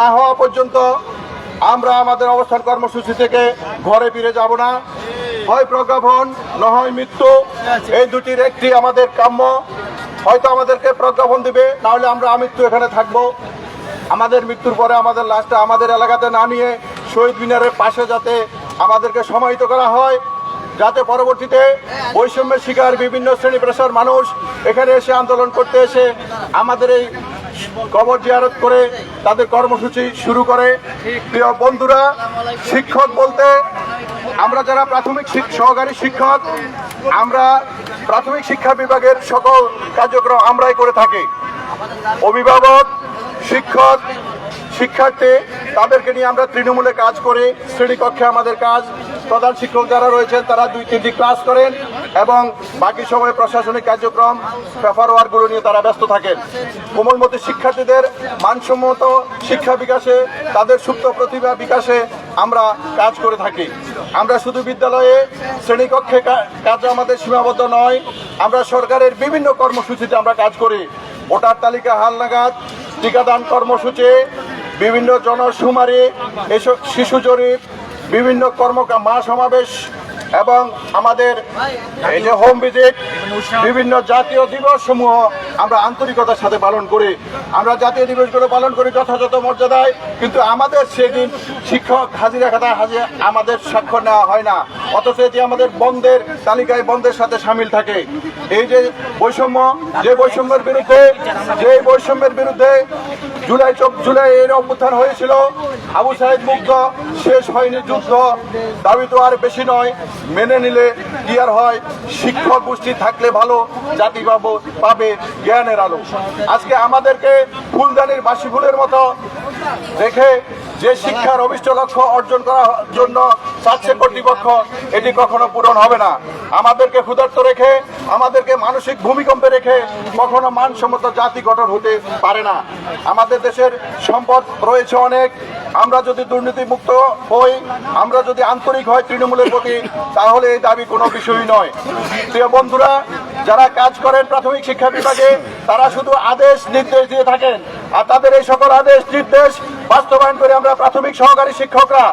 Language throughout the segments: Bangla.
না হওয়া পর্যন্ত আমরা আমাদের অবস্থান কর্মসূচি থেকে ঘরে ফিরে যাব না। হয় প্রজ্ঞাপন নয় মৃত্যু। এই দুটির একটি আমাদের কাম্য। হয়তো আমাদেরকে প্রজ্ঞাপন দিবে, নাহলে আমরা আমৃত্যু এখানে থাকব। আমাদের মৃত্যুর পরে আমাদের লাশটা আমাদের এলাকাতে না নিয়ে শহীদ মিনারের পাশে যাতে আমাদেরকে সমাহিত করা হয়, যাতে পরবর্তীতে বৈষম্যের শিকার বিভিন্ন শ্রেণি পেশার মানুষ এখানে এসে আন্দোলন করতে এসে আমাদের এই কবর জিয়ারত করে তাদের কর্মসূচি শুরু করে। প্রিয় বন্ধুরা, শিক্ষক বলতে আমরা যারা প্রাথমিক সহকারী শিক্ষক, আমরা প্রাথমিক শিক্ষা বিভাগের সকল কার্যক্রম আমরাই করে থাকি। অভিভাবক, শিক্ষক, শিক্ষার্থী, তাদেরকে নিয়ে আমরা তৃণমূলে কাজ করি, শ্রেণীকক্ষে আমাদের কাজ। প্রধান শিক্ষক যারা রয়েছেন, তারা দুই তিনটি ক্লাস করেন। এবং বাকি সময় প্রশাসনিক কার্যক্রম পেপার ওয়ার্কগুলো নিয়ে তারা ব্যস্ত থাকেন। কোমলমতি শিক্ষার্থীদের মানসম্মত শিক্ষা বিকাশে, তাদের সুপ্ত প্রতিভা বিকাশে আমরা কাজ করে থাকি। আমরা শুধু বিদ্যালয়ে শ্রেণীকক্ষে কাজ আমাদের সীমাবদ্ধ নয়, আমরা সরকারের বিভিন্ন কর্মসূচিতে আমরা কাজ করি। ভোটার তালিকা হালনাগাদ, টিকাদান কর্মসূচি, বিভিন্ন জনশুমারি এসব শিশু জরিপ, বিভিন্ন কর্ম মা সমাবেশ এবং আমাদের এই যে হোম ভিজিট বিভিন্ন জাতীয় দিবস সমূহ আমরা আন্তরিকতার সাথে পালন করি। আমরা জাতীয় দিবসগুলো পালন করি যথাযথ মর্যাদায়, কিন্তু আমাদের সেদিন শিক্ষক হাজিরা খাতা হাজিরা আমাদের স্বাক্ষর নেওয়া হয় না। অথচ এটি আমাদের বন্ধের তালিকায় বন্ধের সাথে সামিল থাকে। এই যে বৈষম্য, যে বৈষম্যের বিরুদ্ধে, যে বৈষম্যের বিরুদ্ধে জুলাই চব জুলাই এর অভ্যুত্থান হয়েছিল, আবু সাহেব মুগ্ধ, শেষ হয়নি যুদ্ধ, দাবি তো আর বেশি নয়। মেনে নিলে কি আর হয়, শিক্ষক গোষ্ঠী থাকলে ভালো, জাতি পাবো, পাবে জ্ঞানের আলো। আজকে আমাদেরকে ফুলদানির বাসি ফুলের মতো দেখে যে শিক্ষার অভিষ্ট লক্ষ্য অর্জন করার জন্য চাচ্ছে কর্তৃপক্ষ এটি কখনো পূরণ হবে না। আমাদেরকে ক্ষুধার্ত রেখে, আমাদেরকে মানসিক ভূমিকম্পে রেখে কখনো মানসম্মত জাতি গঠন হতে পারে না। আমাদের দেশের সম্পদ রয়েছে অনেক। আমরা যদি দুর্নীতি মুক্ত হই, আমরা যদি আন্তরিক হয় তৃণমূলের প্রতি, তাহলে এই দাবি কোনো বিষয়ই নয়। প্রিয় বন্ধুরা, যারা কাজ করেন প্রাথমিক শিক্ষা বিভাগে, তারা শুধু আদেশ, নির্দেশ দিয়ে থাকেন। আর তাদের এই সকল আদেশ, নির্দেশ বাস্তবায়ন করে আমরা প্রাথমিক সহকারী শিক্ষকরা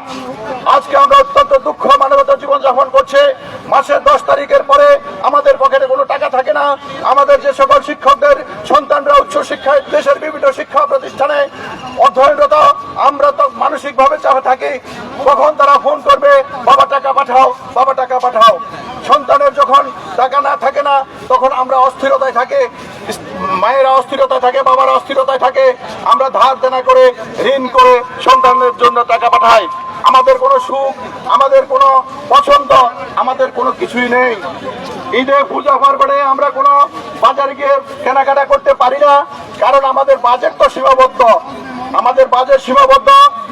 আজকে আমরা অত্যন্ত দুঃখ মানবতা জীবনযাপন করছে। মাসের দশ তারিখের পরে আমাদের পকেটে কোনো টাকা থাকে না। আমাদের যে সকল শিক্ষকদের, সন্তানরা উচ্চ শিক্ষায় দেশের বিভিন্ন শিক্ষা প্রতিষ্ঠানে অধ্যয়নরত, আমরা তো মানসিকভাবে চাপে থাকি। কখন তারা ফোন করবে, বাবা টাকা পাঠাও, বাবা টাকা পাঠাও। সন্তানের যখন টাকা না থাকে না, তখন আমরা অস্থিরতায় থাকে, মায়েরা অস্থিরতায় থাকে, বাবারা অস্থিরতায় থাকে, আমরা ধার দেনা করে, ঋণ করে সন্তানের জন্য টাকা পাঠাই। আমাদের কোনো সুখ, আমাদের কোনো পছন্দ, আমাদের কোনো কিছুই নেই। ঈদে পূজা পার্বণে আমরা কোনো বাজারে গিয়ে কেনাকাটা করতে পারি না, কারণ আমাদের বাজেট তো সীমাবদ্ধ। আমাদের বাজেট সীমাবদ্ধ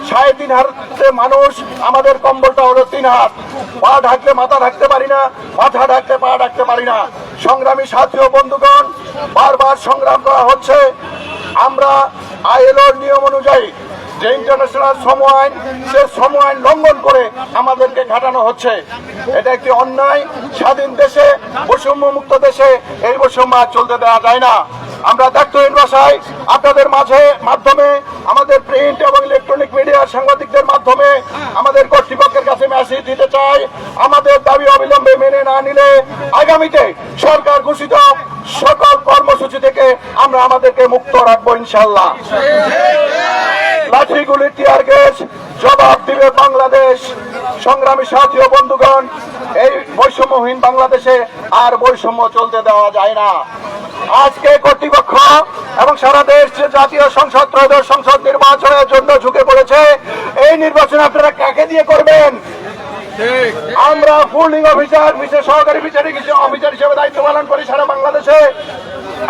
সাড়ে তিন হাতে মানুষ, আমাদের কম্বলটা হলো তিন হাত। পা ঢাকলে মাথা ঢাকতে পারি না, মাথা ঢাকতে পা ঢাকতে পারি না। সংগ্রামী সাথী ও বন্ধুগণ, বারবার সংগ্রাম করা হচ্ছে। আমরা আইএলওর নিয়ম অনুযায়ী যে ইন্টারন্যাশনাল শ্রম আইন, সে শ্রম আইন লঙ্ঘন করে আমাদেরকে ঘাটানো হচ্ছে। এটা একটি অন্যায়। স্বাধীন দেশে বৈষম্য মুক্ত দেশে এই বৈষম্য চলতে দেওয়া যায় না। আমরা দায়িত্বহীন ভাষায় আপনাদের মাঝে, মাধ্যমে সাংবাদিকদের মাধ্যমে আমাদের কর্তৃপক্ষের কাছে মেসেজ দিতে চাই। আমাদের দাবি অবিলম্বে মেনে না নিলে আগামীতে সরকার ঘোষিত সকল কর্মসূচি থেকে আমরা আমাদেরকে মুক্ত রাখব ইনশাল্লাহ লাঠিগুলি টিয়ার গ্যাস জবাব দিবে বাংলাদেশ। সংগ্রামী সাথী ও বন্ধুগণ বৈষম্যহীন বাংলাদেশে আর বৈষম্য চলতে দেওয়া যায় না। আজকে কর্তৃপক্ষ এবং সারা দেশ জাতীয় সংসদ, ত্রয়োদশ সংসদ নির্বাচনের জন্য ঝুঁকে পড়েছে, এই নির্বাচন আপনারা কাকে দিয়ে করবেন? আমরা পুলিং অফিসার, বিশেষ সহকারী বিচারিক অফিসার হিসেবে দায়িত্ব পালন করি সারা বাংলাদেশে।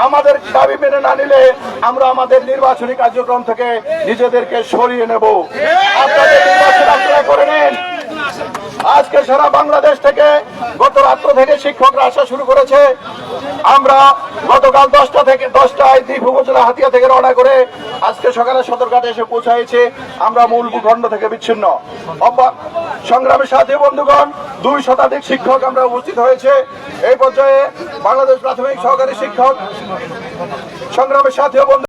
আমাদের দাবি মেনে না নিলে আমরা আমাদের নির্বাচনী কার্যক্রম থেকে নিজেদেরকে সরিয়ে নেব। আপনাদের নির্বাচন আপনারা করে নিন। আজকে সারা বাংলাদেশ থেকে গত রাত্র থেকে শিক্ষকরা আসা শুরু করেছে। আমরা গতকাল দশটা থেকে দশটায় দ্বীপ হাতিয়া থেকে রওনা করে আজকে সকালে সদরঘাটে এসে পৌঁছাইছে। আমরা মূল ভূখণ্ড থেকে বিচ্ছিন্ন। সংগ্রামের সাথে বন্ধুগণ, দুই শতাধিক শিক্ষক আমরা উপস্থিত হয়েছে। এই পর্যায়ে বাংলাদেশ প্রাথমিক সহকারী শিক্ষক সংগ্রামের সাথে বন্ধু